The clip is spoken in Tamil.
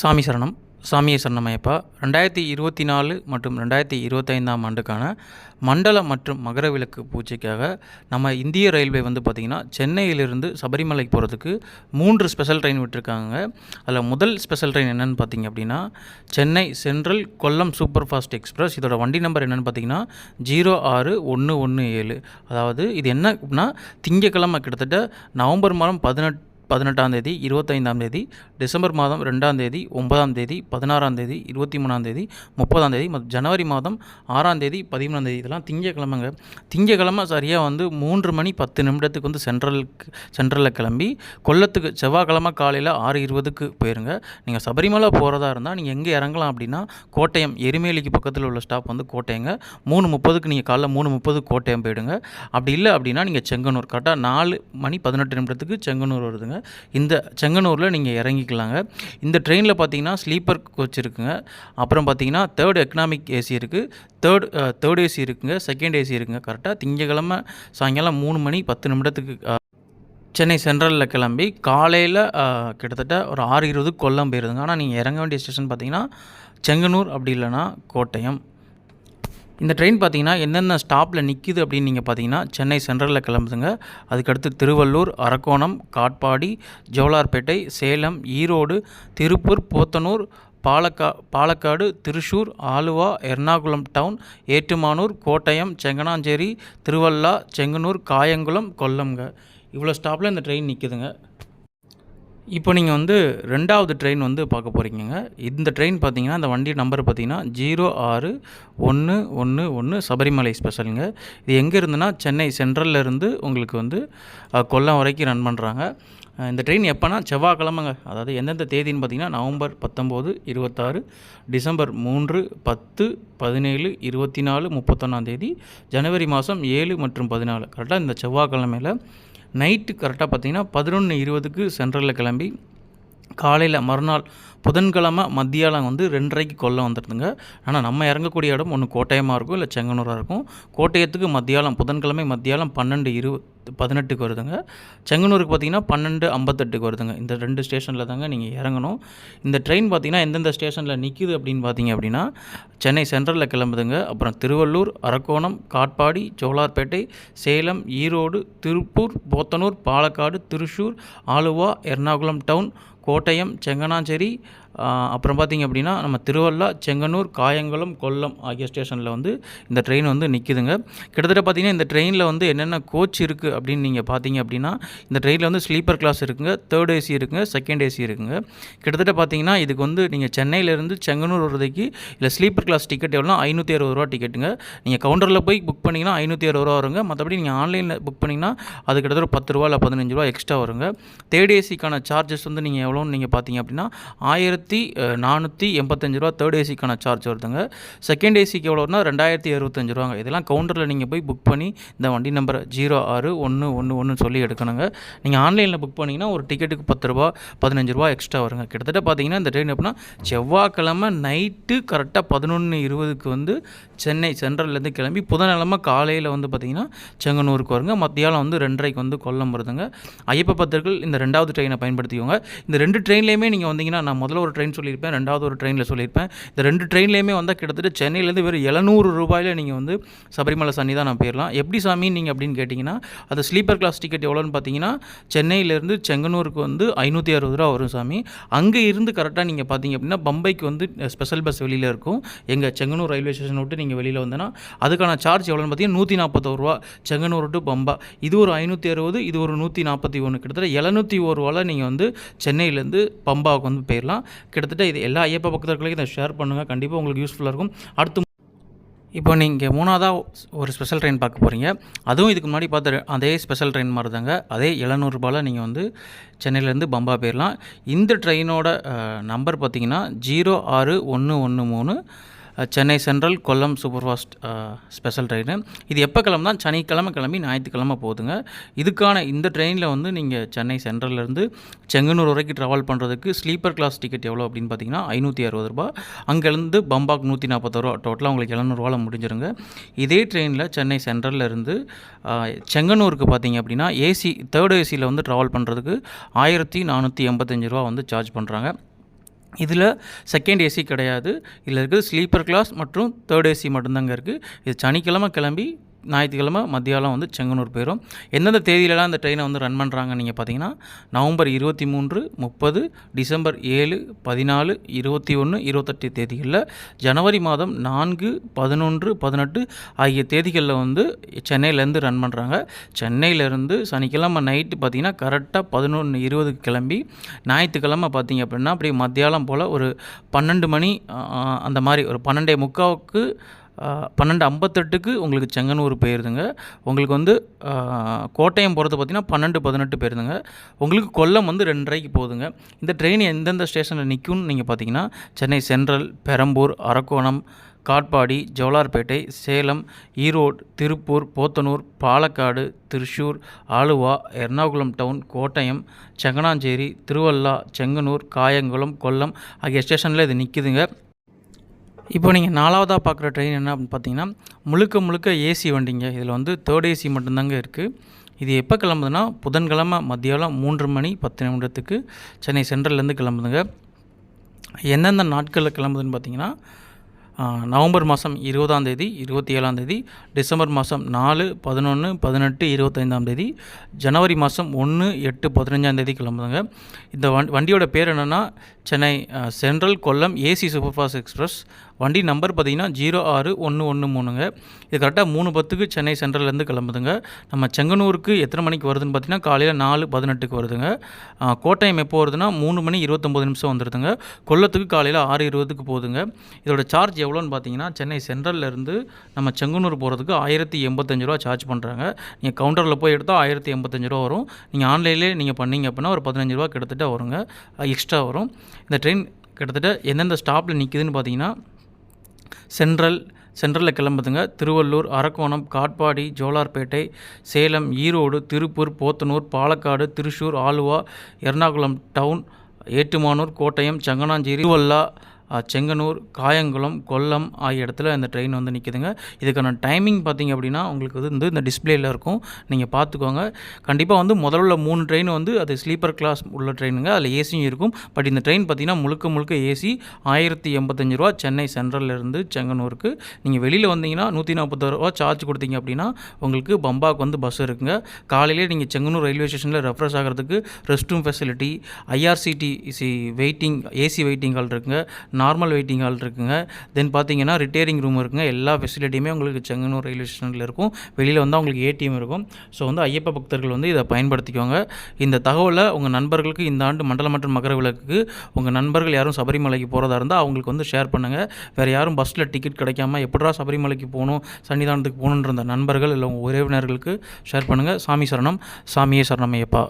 சாமி சரணம் சாமியை சரணமையப்பா ரெண்டாயிரத்தி இருபத்தி நாலு மற்றும் ரெண்டாயிரத்தி இருபத்தைந்தாம் ஆண்டுக்கான மண்டல மற்றும் மகர விளக்கு பூஜைக்காக நம்ம இந்திய ரயில்வே வந்து பார்த்திங்கன்னா சென்னையிலிருந்து சபரிமலை போகிறதுக்கு மூன்று ஸ்பெஷல் ட்ரெயின் விட்டுருக்காங்க. அதில் முதல் ஸ்பெஷல் ட்ரெயின் என்னென்னு பார்த்தீங்க அப்படின்னா Chennai Central Kollam super fast express. இதோட வண்டி நம்பர் என்னென்னு பார்த்தீங்கன்னா ஜீரோ ஆறு ஒன்று ஒன்று ஏழு. அதாவது இது என்ன அப்படின்னா திங்கக்கிழமை கிட்டத்தட்ட நவம்பர் மாதம் பதினெட்டு பதினெட்டாம் தேதி இருபத்தைந்தாம் தேதி டிசம்பர் மாதம் ரெண்டாம் தேதி ஒன்பதாம் தேதி பதினாறாம் தேதி இருபத்தி மூணாம் தேதி முப்பதாம் தேதி மற்றும் ஜனவரி மாதம் ஆறாம் தேதி பதிமூணாம் தேதி இதெல்லாம் திங்கக்கிழமைங்க. திங்கக்கிழமை சரியாக வந்து மூன்று மணி பத்து நிமிடத்துக்கு வந்து சென்ட்ரலுக்கு சென்ட்ரலில் கிளம்பி கொல்லத்துக்கு செவ்வாய்க்கிழமை காலையில் ஆறு இருபதுக்கு போயிருங்க. நீங்கள் சபரிமலை போகிறதா இருந்தால் நீங்கள் எங்கே இறங்கலாம் அப்படின்னா கோட்டயம் எருமேலிக்கு பக்கத்தில் உள்ள ஸ்டாப் வந்து கோட்டையங்க. மூணு முப்பதுக்கு நீங்கள் காலைல மூணு முப்பது கோட்டயம் போயிடுங்க. அப்படி இல்லை அப்படின்னா நீங்கள் செங்கனூர். கரெக்டாக நாலு மணி பதினெட்டு நிமிடத்துக்கு செங்கனூர் வருதுங்க. இந்த செங்கனூரில் நீங்கள் இறங்கிக்கலாங்க. இந்த ட்ரெயினில் பார்த்தீங்கன்னா ஸ்லீப்பர் கோச் இருக்குங்க. அப்புறம் பார்த்தீங்கன்னா தேர்ட் எக்கனாமிக் ஏசி இருக்குது தேர்ட் தேர்ட் ஏசி இருக்குங்க. செகண்ட் ஏசி இருக்குங்க. கரெக்டாக திங்கக்கிழமை சாயங்காலம் மூணு மணி பத்து நிமிடத்துக்கு சென்னை சென்ட்ரலில் கிளம்பி காலையில் கிட்டத்தட்ட ஒரு ஆறு இருபது கொல்லம் போயிருதுங்க. ஆனால் நீங்கள் இறங்க வேண்டிய ஸ்டேஷன் பார்த்தீங்கன்னா செங்கனூர் அப்படி இல்லைன்னா கோட்டயம். இந்த ட்ரெயின் பார்த்தீங்கன்னா எந்தெந்த ஸ்டாப்பில் நிற்கிது அப்படின்னு நீங்கள் பார்த்தீங்கன்னா சென்னை சென்ட்ரலில் கிளம்புதுங்க. அதுக்கடுத்து திருவள்ளூர் அரக்கோணம் காட்பாடி ஜோலார்பேட்டை சேலம் ஈரோடு திருப்பூர் போத்தனூர் பாலக்கா பாலக்காடு திருஷூர் ஆலுவா எர்ணாகுளம் டவுன் ஏட்டுமானூர் கோட்டயம் செங்கனாஞ்சேரி திருவள்ளா செங்கனூர் காயங்குளம் கொல்லம்ங்க. இவ்வளோ ஸ்டாப்பில் இந்த ட்ரெயின் நிற்குதுங்க இப்போ நீங்கள் வந்து ரெண்டாவது ட்ரெயின் வந்து பார்க்க போகிறீங்க இந்த ட்ரெயின் பார்த்தீங்கன்னா இந்த வண்டி நம்பர் பார்த்தீங்கன்னா ஜீரோ ஆறு ஒன்று ஒன்று ஒன்று சபரிமலை ஸ்பெஷலுங்க இது எங்கே இருந்துன்னா சென்னை சென்ட்ரல்ல இருந்து உங்களுக்கு வந்து கொல்லம் வரைக்கும் ரன் பண்ணுறாங்க இந்த ட்ரெயின் எப்போனா செவ்வாய்க்கிழமைங்க. அதாவது எந்தெந்த தேதின்னு பார்த்தீங்கன்னா நவம்பர் பத்தொம்போது இருபத்தாறு டிசம்பர் மூன்று பத்து பதினேழு இருபத்தி நாலு முப்பத்தொன்னாம் தேதி ஜனவரி மாதம் ஏழு மற்றும் பதினாலு. கரெக்டாக இந்த செவ்வாய்க்கிழமையில் நைட்டு கரெக்டாக பார்த்தீங்கன்னா பதினொன்று இருபதுக்கு சென்ட்ரலில் கிளம்பி காலையில் மறுநாள் புதன்கிழமை மத்தியாலம் வந்து ரெண்டரைக்கு கொல்லம் வந்துடுதுங்க ஆனால் நம்ம இறங்கக்கூடிய இடம் ஒன்று கோட்டயமாக இருக்கும் இல்லை செங்கனூராக இருக்கும். கோட்டயத்துக்கு மத்தியாலம் புதன்கிழமை மத்தியாலம் பன்னெண்டு இரு பதினெட்டுக்கு வருதுங்க. செங்கனூருக்கு பார்த்தீங்கன்னா பன்னெண்டு ஐம்பத்தெட்டுக்கு வருதுங்க. இந்த ரெண்டு ஸ்டேஷனில் தாங்க நீங்கள் இறங்கணும். இந்த ட்ரெயின் பார்த்தீங்கன்னா எந்தெந்த ஸ்டேஷனில் நிற்கிது அப்படின்னு பார்த்தீங்க அப்படின்னா சென்னை சென்ட்ரலில் கிளம்புதுங்க. அப்புறம் திருவள்ளூர் அரக்கோணம் காட்பாடி ஜோலார்பேட்டை சேலம் ஈரோடு திருப்பூர் போத்தனூர் பாலக்காடு திருஷூர் ஆலுவா எர்ணாகுளம் டவுன் கோட்டயம் செங்கனாஞ்சேரி அப்புறம் பார்த்தீங்க அப்படின்னா நம்ம திருவள்ளா செங்கனூர் காயங்குளம் கொல்லம் ஆகிய ஸ்டேஷனில் வந்து இந்த ட்ரெயின் வந்து நிற்குதுங்க கிட்டத்தட்ட பார்த்தீங்கன்னா இந்த ட்ரெயினில் வந்து என்னென்ன கோச் இருக்குது அப்படின்னு நீங்கள் பார்த்தீங்க அப்படின்னா இந்த ட்ரெயினில் வந்து ஸ்லீப்பர் கிளாஸ் இருக்குங்க தேர்ட் ஏசி இருக்குங்க செகண்ட் ஏசி இருக்குங்க. கிட்டத்தட்ட பார்த்தீங்கன்னா இதுக்கு வந்து நீங்கள் சென்னையிலேருந்து செங்கனூர் வர்றதுக்கு இல்லை ஸ்லீப்பர் கிளாஸ் டிக்கெட் எவ்வளோ ஐநூற்றி அறுபது ரூபா டிக்கெட்டுங்க. நீங்கள் கவுண்டரில் போய் புக் பண்ணிங்கன்னா ஐநூற்றி அறுபது ரூபா வருங்க. மற்றபடி நீங்கள் ஆன்லைனில் புக் பண்ணிங்கன்னா அது கிட்டத்தட்ட பத்து ரூபா இல்லை பதினஞ்சு ரூபா எக்ஸ்ட்ரா வருங்க. தேர்ட் ஏசிக்கான சார்ஜஸ் வந்து நீங்கள் எவ்வளோன்னு நீங்கள் பார்த்தீங்க அப்படின்னா ஆயிரத்தி அஹ், நானூற்றி எண்பத்தஞ்சு ரூபா தேர்ட் ஏசிக்கான சார்ஜ் வருதுங்க. செகண்ட் ஏசிக்கு எவ்வளோனா ரெண்டாயிரத்தி அறுபத்தஞ்சு ரூபாங்க. இதெல்லாம் கவுண்டரில் நீங்கள் போய் புக் பண்ணி இந்த வண்டி நம்பர் ஜீரோ ஆறு ஒன்று ஒன்று ஒன்று சொல்லி எடுக்கணுங்க. நீங்கள் ஆன்லைனில் புக் பண்ணிங்கன்னா ஒரு டிக்கெட்டுக்கு பத்து ரூபா பதினஞ்சு ரூபா எக்ஸ்ட்ரா வருங்க. கிட்டத்தட்ட பார்த்தீங்கன்னா இந்த ட்ரெயின் எப்படின்னா செவ்வாய்க்கிழமை நைட்டு கரெக்டாக பதினொன்று இருபதுக்கு வந்து சென்னை சென்ட்ரல்லேருந்து கிளம்பி புதன்கிழமை காலையில் வந்து பார்த்திங்கன்னா செங்கனூருக்கு வருங்க. மத்தியாலம் வந்து ரெண்டரைக்கு வந்து கொல்லம் வருதுங்க. ஐயப்ப பக்தர்கள் இந்த ரெண்டாவது ட்ரெயினை பயன்படுத்திக்கோங்க. இந்த ரெண்டு ட்ரெயின்லேயுமே நீங்கள் வந்தீங்கன்னா நான் முதல்ல ஒரு ட்ரெயின் சொல்லியிருப்பேன் ரெண்டாவது ஒரு ட்ரெயினில் சொல்லியிருப்பேன். இந்த ரெண்டு ட்ரெயின்லேயுமே வந்தால் கிட்டத்தட்ட சென்னையிலேருந்து வெறும் எழுநூறு ரூபாயில் நீங்கள் வந்து சபரிமலை சன்னிதானம் போயிடலாம் எப்படி சாமி நீங்கள் அப்படின்னு கேட்டிங்கன்னா அது ஸ்லீப்பர் கிளாஸ் டிக்கெட் எவ்வளோன்னு பார்த்தீங்கன்னா சென்னையிலேருந்து செங்கனூருக்கு வந்து ஐநூற்றி அறுபது ரூபா வரும் சாமி. அங்கே இருந்து கரெக்டாக நீங்கள் பார்த்தீங்க அப்படின்னா பம்பைக்கு வந்து ஸ்பெஷல் பஸ் வெளியில் இருக்கும். எங்கள் செங்கனூர் ரயில்வே ஸ்டேஷன் விட்டு நீங்கள் வெளியில் வந்தேன்னா அதுக்கான சார்ஜ் எவ்வளோன்னு பார்த்தீங்கன்னா நூற்றி நாற்பத்தோரு ரூபா. செங்கனூர் டு பம்பா. இது ஒரு ஐநூற்றி அறுபது இது ஒரு நூற்றி நாற்பத்தி ஒன்று கிட்டத்தட்ட எழுநூற்றி ஒரு ரூபாவில் நீங்கள் வந்து சென்னையிலேருந்து பம்பாவுக்கு வந்து போயிடலாம் கிட்டத்தட்ட இது எல்லா ஐயப்ப பக்தர்களுக்கும் இதை ஷேர் பண்ணுங்கள் கண்டிப்பாக உங்களுக்கு யூஸ்ஃபுல்லாக இருக்கும். அடுத்து இப்போ நீங்கள் மூணாவதாக ஒரு ஸ்பெஷல் ட்ரெயின் பார்க்க போகிறீங்க அதுவும் இதுக்கு முன்னாடி பார்த்த அதே ஸ்பெஷல் ட்ரெயின் மாதிரி தாங்க அதே எழுநூறுபாவில் நீங்கள் வந்து சென்னையிலேருந்து பம்பா போயிடலாம் இந்த ட்ரெயினோட நம்பர் பார்த்தீங்கன்னா ஜீரோ ஆறு ஒன்று ஒன்று மூணு Chennai Central Kollam super fast special train. இது எப்போ கிளம்புனா சனிக்கிழமை கிளம்பி ஞாயிற்றுக்கிழமை போதுங்க. இதுக்கான இந்த ட்ரெயினில் வந்து நீங்கள் சென்னை சென்ட்ரல்லேருந்து செங்கனூர் வரைக்கும் ட்ராவல் பண்ணுறதுக்கு ஸ்லீப்பர் கிளாஸ் டிக்கெட் எவ்வளோ அப்படின்னு பார்த்தீங்கன்னா ஐநூற்றி அறுபது ரூபா அங்கேருந்து பம்பாக் நூற்றி நாற்பது ரூபா. டோட்டலாக உங்களுக்கு எழுநூறுவாவில் முடிஞ்சிருங்க. இதே ட்ரெயினில் சென்னை சென்ட்ரல்ல இருந்து செங்கனூருக்கு பார்த்தீங்க அப்படின்னா ஏசி தேர்ட் ஏசியில் வந்து ட்ராவல் பண்ணுறதுக்கு ஆயிரத்தி நானூற்றி எண்பத்தஞ்சு ரூபா வந்து சார்ஜ் பண்ணுறாங்க இதில் செகண்ட் ஏசி கிடையாது. இதில் இருக்குது ஸ்லீப்பர் கிளாஸ் மற்றும் தேர்ட் ஏசி மட்டும்தாங்க இருக்குது. இது சனிக்கிழமை கிளம்பி ஞாயிற்றுக்கிழமை மத்தியாலம் வந்து செங்கனூர் போயிடும் எந்தெந்த தேதியிலலாம் அந்த ட்ரெயினை வந்து ரன் பண்ணுறாங்க நீங்கள் பார்த்தீங்கன்னா நவம்பர் இருபத்தி மூன்று முப்பது டிசம்பர் ஏழு பதினாலு இருபத்தி ஒன்று இருபத்தெட்டு தேதிகளில் ஜனவரி மாதம் நான்கு பதினொன்று பதினெட்டு ஆகிய தேதிகளில் வந்து சென்னையிலேருந்து ரன் பண்ணுறாங்க சென்னையிலேருந்து சனிக்கிழமை நைட்டு பார்த்தீங்கன்னா கரெக்டாக பதினொன்று இருபதுக்கு கிளம்பி ஞாயிற்றுக்கிழமை பார்த்தீங்க அப்படின்னா அப்படியே மத்தியாலம் போல் ஒரு பன்னெண்டு மணி அந்த மாதிரி ஒரு பன்னெண்டே முக்காவுக்கு பன்னெண்டு ஐம்பத்தெட்டுக்கு உங்களுக்கு செங்கனூர் போயிருதுங்க. உங்களுக்கு வந்து கோட்டையம் கோட்டயம் போகிறது பார்த்தீங்கன்னா பன்னெண்டு பதினெட்டு போயிருதுங்க. உங்களுக்கு கொல்லம் வந்து ரெண்டரைக்கு போகுதுங்க. இந்த ட்ரெயின் எந்தெந்த ஸ்டேஷனில் நிற்கும்னு நீங்கள் பார்த்தீங்கன்னா சென்னை சென்ட்ரல் பெரம்பூர் அரக்கோணம் காட்பாடி ஜோலார்பேட்டை சேலம் ஈரோடு திருப்பூர் போத்தனூர் பாலக்காடு திருச்சூர் ஆலுவா எர்ணாகுளம் டவுன் கோட்டயம் செங்கனாஞ்சேரி திருவல்லா செங்கனூர் காயங்குளம் கொல்லம் ஆகிய ஸ்டேஷனில் இது நிற்குதுங்க இப்போ நீங்கள் நாலாவதாக பார்க்குற ட்ரெயின் என்ன அப்படின்னு பார்த்தீங்கன்னா முழுக்க முழுக்க ஏசி வண்டிங்க. இதில் வந்து தேர்ட் ஏசி மட்டும்தாங்க இருக்குது இது எப்போ கிளம்புதுன்னா புதன்கிழமை மத்தியானம் மூன்று மணி பத்து நிமிடத்துக்கு சென்னை சென்ட்ரல்லேருந்து கிளம்புதுங்க. எந்தெந்த நாட்களில் கிளம்புதுன்னு பார்த்தீங்கன்னா நவம்பர் மாதம் இருபதாம் தேதி இருபத்தி ஏழாம் தேதி டிசம்பர் மாதம் நாலு பதினொன்று பதினெட்டு இருபத்தைந்தாம் தேதி ஜனவரி மாதம் ஒன்று எட்டு பதினஞ்சாம் தேதி கிளம்புதுங்க. இந்த வண்டியோட பேர் என்னென்னா Chennai Central Kollam AC super fast express வண்டி நம்பர் பார்த்தீங்கன்னா ஜீரோ ஆறு ஒன்று ஒன்று மூணுங்க. இது கரெக்டாக மூணு பத்துக்கு சென்னை சென்ட்ரல்லேருந்து கிளம்புதுங்க. நம்ம செங்கனூருக்கு எத்தனை மணிக்கு வருதுன்னு பார்த்தீங்கன்னா காலையில் நாலு பதினெட்டுக்கு வருதுங்க. ஆ, கோட்டயம் எப்போ வருதுன்னா மூணு மணி இருபத்தொம்போது நிமிஷம் வந்துடுதுங்க கொல்லத்துக்கு காலையில் ஆறு இருபதுக்கு போகுதுங்க. இதோட சார்ஜ் எவ்வளோன்னு பார்த்தீங்கன்னா சென்னை சென்ட்ரல்லேருந்து நம்ம செங்கனூர் போகிறதுக்கு ஆயிரத்தி எண்பத்தஞ்சு ரூபா சார்ஜ் பண்ணுறாங்க நீங்கள் கவுண்டரில் போய் எடுத்தால் ஆயிரத்தி எண்பத்தஞ்சு ரூபா வரும். நீங்கள் ஆன்லைன்லேயே நீங்கள் பண்ணீங்க அப்படின்னா ஒரு பதினஞ்சு ரூபா கிட்டத்தட்ட வருங்க. எக்ஸ்ட்ரா வரும். இந்த ட்ரெயின் கிட்டத்தட்ட எந்தெந்த ஸ்டாப்பில் நிற்குதுன்னு பார்த்தீங்கன்னா சென்ட்ரல் சென்ட்ரலில் கிளம்புதுங்க. திருவள்ளூர் அரக்கோணம் காட்பாடி ஜோலார்பேட்டை சேலம் ஈரோடு திருப்பூர் போத்தனூர் பாலக்காடு திருச்சூர் ஆலுவா எர்ணாகுளம் டவுன் ஏட்டுமானூர் கோட்டயம் சங்கனாஞ்சேரி திருவல்லா செங்கனூர் காயங்குளம் கொல்லம் ஆகிய இடத்துல இந்த ட்ரெயின் வந்து நிற்கிதுங்க இதுக்கான டைமிங் பார்த்தீங்க அப்படின்னா உங்களுக்கு வந்து இந்த டிஸ்பிளேயில் இருக்கும். நீங்கள் பார்த்துக்கோங்க. கண்டிப்பாக வந்து முதல்ல உள்ள மூணு ட்ரெயின் வந்து அது ஸ்லீப்பர் கிளாஸ் உள்ள ட்ரெயினுங்க அதில் ஏசியும் இருக்கும். பட் இந்த ட்ரெயின் பார்த்தீங்கன்னா முழுக்க முழுக்க ஏசி ஆயிரத்தி எண்பத்தஞ்சு ரூபா சென்னை சென்ட்ரல்ல இருந்து செங்கனூருக்கு. நீங்கள் வெளியில் வந்தீங்கன்னா நூற்றி நாற்பது ரூபா சார்ஜ் கொடுத்தீங்க அப்படின்னா உங்களுக்கு பம்பாக்கு வந்து பஸ் இருக்குங்க. காலையிலே நீங்கள் செங்கனூர் ரயில்வே ஸ்டேஷனில் ரெஃப்ரெஷ் ஆகிறதுக்கு rest room facility IRCTC waiting AC waiting hall இருக்குங்க. நார்மல் வெயிட்டிங் ஹால் இருக்குங்க. தென் பார்த்தீங்கன்னா ரிட்டேரிங் ரூம் இருக்குங்க. எல்லா ஃபெசிலிட்டியுமே உங்களுக்கு செங்கனூர் ரயில்வே ஸ்டேஷனில் இருக்கும். வெளியில் வந்து அவங்களுக்கு ஏடிஎம் இருக்கும். ஸோ வந்து ஐயப்ப பக்தர்கள் வந்து இதை பயன்படுத்திக்கோங்க. இந்த தகவலை உங்கள் நண்பர்களுக்கு இந்த ஆண்டு மண்டல மற்றும் மகர விளக்குக்கு உங்கள் நண்பர்கள் யாரும் சபரிமலைக்கு போகிறதா இருந்தால் அவங்களுக்கு வந்து ஷேர் பண்ணுங்கள் வேறு யாரும் பஸ்ஸில் டிக்கெட் கிடைக்காம எப்படா சபரிமலைக்கு போகணும் சன்னிதானத்துக்கு போகணுன்ற நண்பர்கள் இல்லை உங்கள் உறவினர்களுக்கு ஷேர் பண்ணுங்கள் சாமி சரணம். சாமியே சரணம் ஐயப்பா.